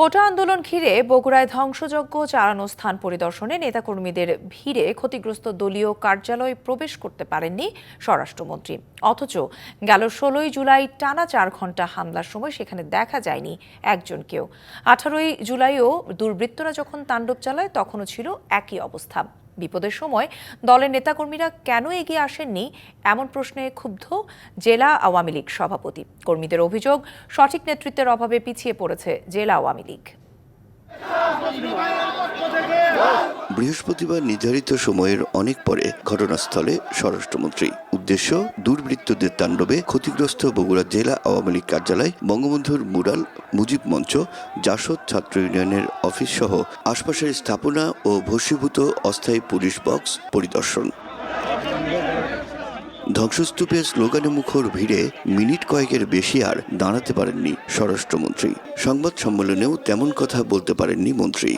কোটা আন্দোলন ঘিরে বগুড়ায় ধ্বংসযজ্ঞ চালানো স্থান পরিদর্শনে নেতাকর্মীদের ভিড়ে ক্ষতিগ্রস্ত দলীয় কার্যালয়ে প্রবেশ করতে পারেননি স্বরাষ্ট্রমন্ত্রী। অথচ গেল ষোলোই জুলাই টানা চার ঘণ্টা হামলার সময় সেখানে দেখা যায়নি একজনকেও। আঠারোই জুলাইও দুর্বৃত্তরা যখন তাণ্ডব চালায়, তখনও ছিল একই অবস্থা। বিপদের সময় দলের নেতাকর্মীরা কেন এগিয়ে আসেননি এমন প্রশ্নে ক্ষুব্ধ জেলা আওয়ামী লীগ সভাপতি। কর্মীদের অভিযোগ, সঠিক নেতৃত্বের অভাবে পিছিয়ে পড়েছে জেলা আওয়ামী লীগ। বৃহস্পতিবার নির্ধারিত সময়ের অনেক পরে ঘটনাস্থলে স্বরাষ্ট্রমন্ত্রী। উদ্দেশ্য, দুর্বৃত্তদের তাণ্ডবে ক্ষতিগ্রস্ত বগুড়া জেলা আওয়ামী লীগ কার্যালয়, বঙ্গবন্ধুর মুরাল, মুজিব মঞ্চ, জাসদ ছাত্র ইউনিয়নের অফিস সহ আশপাশের স্থাপনা ও ভস্মীভূত অস্থায়ী পুলিশ বক্স পরিদর্শন। ধ্বংসস্তূপের স্লোগানে মুখর ভিড়ে মিনিট কয়েকের বেশি আর দাঁড়াতে পারেননি স্বরাষ্ট্রমন্ত্রী। সংবাদ সম্মেলনেও তেমন কথা বলতে পারেননি মন্ত্রী।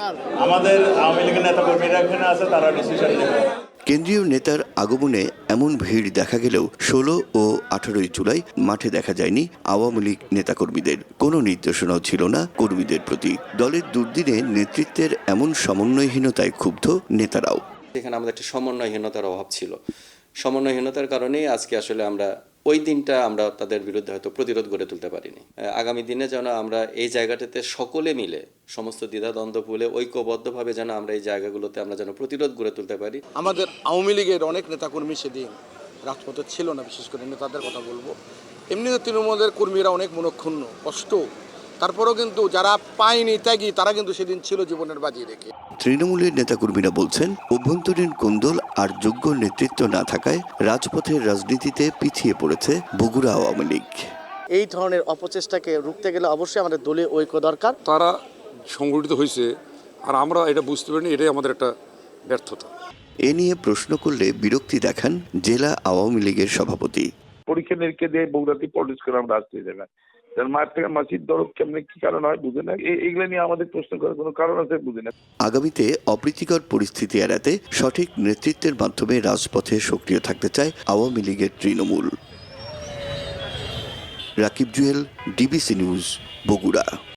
আমাদের আওয়ামী লীগের নেতা কর্মীরা এখানে আছে তারা ডিসিশন নেবে। কেন্দ্রীয় নেতার আগমনে এমন ভিড় দেখা গেলেও ষোলো ও আঠারোই জুলাই মাঠে দেখা যায়নি আওয়ামী লীগ নেতাকর্মীদের। কোনো নির্দেশনাও ছিল না কর্মীদের প্রতি। দলের দুর্দিনে নেতৃত্বের এমন সমন্বয়হীনতায় ক্ষুব্ধ নেতারাও। এখানে আমাদের একটা সমন্বয়হীনতার অভাব ছিল। সমন্বয়হীনতার কারণেই আজকে আসলে আমরা ওই দিনটা আমরা তাদের বিরুদ্ধে হয়তো প্রতিরোধ গড়ে তুলতে পারিনি। আগামী দিনে যেন আমরা এই জায়গাটাতে সকলে মিলে, সমস্ত দ্বিধাদ্বন্দ্ব ভুলে, ঐক্যবদ্ধভাবে যেন আমরা এই জায়গাগুলোতে আমরা যেন প্রতিরোধ গড়ে তুলতে পারি। আমাদের আওয়ামী লীগের অনেক নেতাকর্মী সেদিন রাজপথে ছিল না, বিশেষ করে নেতাদের কথা বলব। এমনিতে তৃণমূলের কর্মীরা অনেক মনক্ষুণ্ণ, কষ্ট তারপরেও কিন্তু যারা পায়নি ত্যাগী তারা কিন্তু সেদিন ছিল জীবনের বাজি রেখে। তৃণমূলের নেতাকর্মীরা বলছেন অভ্যন্তরীণ কোন্দল আর যোগ্য নেতৃত্ব না থাকায় রাজপথের রাজনীতিতে পিছিয়ে পড়েছে বগুড়া আওয়ামী লীগ। এই ধরনের অপচেষ্টাকে রুখতে গেলে অবশ্যই আমাদের দলীয় ঐক্য দরকার। তারা সংগঠিত হয়েছে আর আমরা এটা বুঝতে পারিনি এটাই আমাদের একটা ব্যর্থতা। এ নিয়ে প্রশ্ন করলে বিরক্তি দেখান জেলা আওয়ামী লীগের সভাপতি। পরীক্ষা নিরীক্ষা দিয়ে বগুড়াতে পলিটিক্স করে আমরা আসতে যাবে তার আমাদের প্রশ্ন করার কোনো কারণ আছে বুঝে না। আগামীতে অপ্রীতিকর পরিস্থিতি এড়াতে সঠিক নেতৃত্বের মাধ্যমে রাজপথে সক্রিয় থাকতে চায় আওয়ামী লীগের Trinamool. Rakib Jewel, DBC news, Bogura.